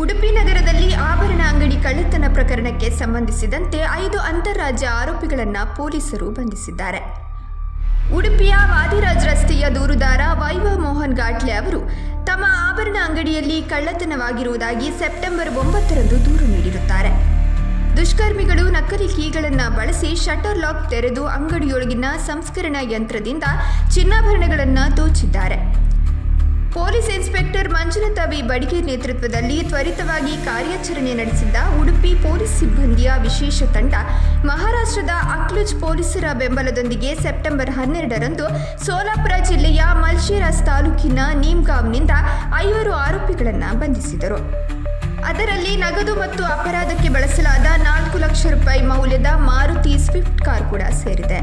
ಉಡುಪಿ ನಗರದಲ್ಲಿ ಆಭರಣ ಅಂಗಡಿ ಕಳ್ಳತನ ಪ್ರಕರಣಕ್ಕೆ ಸಂಬಂಧಿಸಿದಂತೆ ಐದು ಅಂತಾರಾಜ್ಯ ಆರೋಪಿಗಳನ್ನು ಪೊಲೀಸರು ಬಂಧಿಸಿದ್ದಾರೆ. ಉಡುಪಿಯ ವಾದಿರಾಜ್ ರಸ್ತೆಯ ದೂರುದಾರ ವೈಭವ್ ಮೋಹನ್ ಗಾಟ್ಲೆ ಅವರು ತಮ್ಮ ಆಭರಣ ಅಂಗಡಿಯಲ್ಲಿ ಕಳ್ಳತನವಾಗಿರುವುದಾಗಿ ಸೆಪ್ಟೆಂಬರ್ ಒಂಬತ್ತರಂದು ದೂರು ನೀಡಿರುತ್ತಾರೆ. ದುಷ್ಕರ್ಮಿಗಳು ನಕಲಿ ಕೀಗಳನ್ನು ಬಳಸಿ ಶಟರ್ ಲಾಕ್ ತೆರೆದು ಅಂಗಡಿಯೊಳಗಿನ ಸಂಸ್ಕರಣಾ ಯಂತ್ರದಿಂದ ಚಿನ್ನಾಭರಣಗಳನ್ನು ದೋಚಿದ್ದಾರೆ. Police inspector Manjunatha V Badige ನೇತೃತ್ವದಲ್ಲಿ ತ್ವರಿತವಾಗಿ ಕಾರ್ಯಾಚರಣೆ ನಡೆಸಿದ್ದ ಉಡುಪಿ ಪೊಲೀಸ್ ಸಿಬ್ಬಂದಿಯ ವಿಶೇಷ ತಂಡ, ಮಹಾರಾಷ್ಟ್ರದ ಅಕ್ಲುಜ್ ಪೊಲೀಸರ ಬೆಂಬಲದೊಂದಿಗೆ ಸೆಪ್ಟೆಂಬರ್ ಹನ್ನೆರಡರಂದು ಸೋಲಾಪುರ ಜಿಲ್ಲೆಯ ಮಲ್ಶಿರಾಸ್ ತಾಲೂಕಿನ ನೀಮ್ಗಾಂವ್ನಿಂದ ಐವರು ಆರೋಪಿಗಳನ್ನು ಬಂಧಿಸಿದರು. ಅದರಲ್ಲಿ ನಗದು ಮತ್ತು ಅಪರಾಧಕ್ಕೆ ಬಳಸಲಾದ ನಾಲ್ಕು ಲಕ್ಷ ರೂಪಾಯಿ ಮೌಲ್ಯದ ಮಾರುತಿ ಸ್ವಿಫ್ಟ್ ಕಾರ್ ಕೂಡ ಸೇರಿದೆ.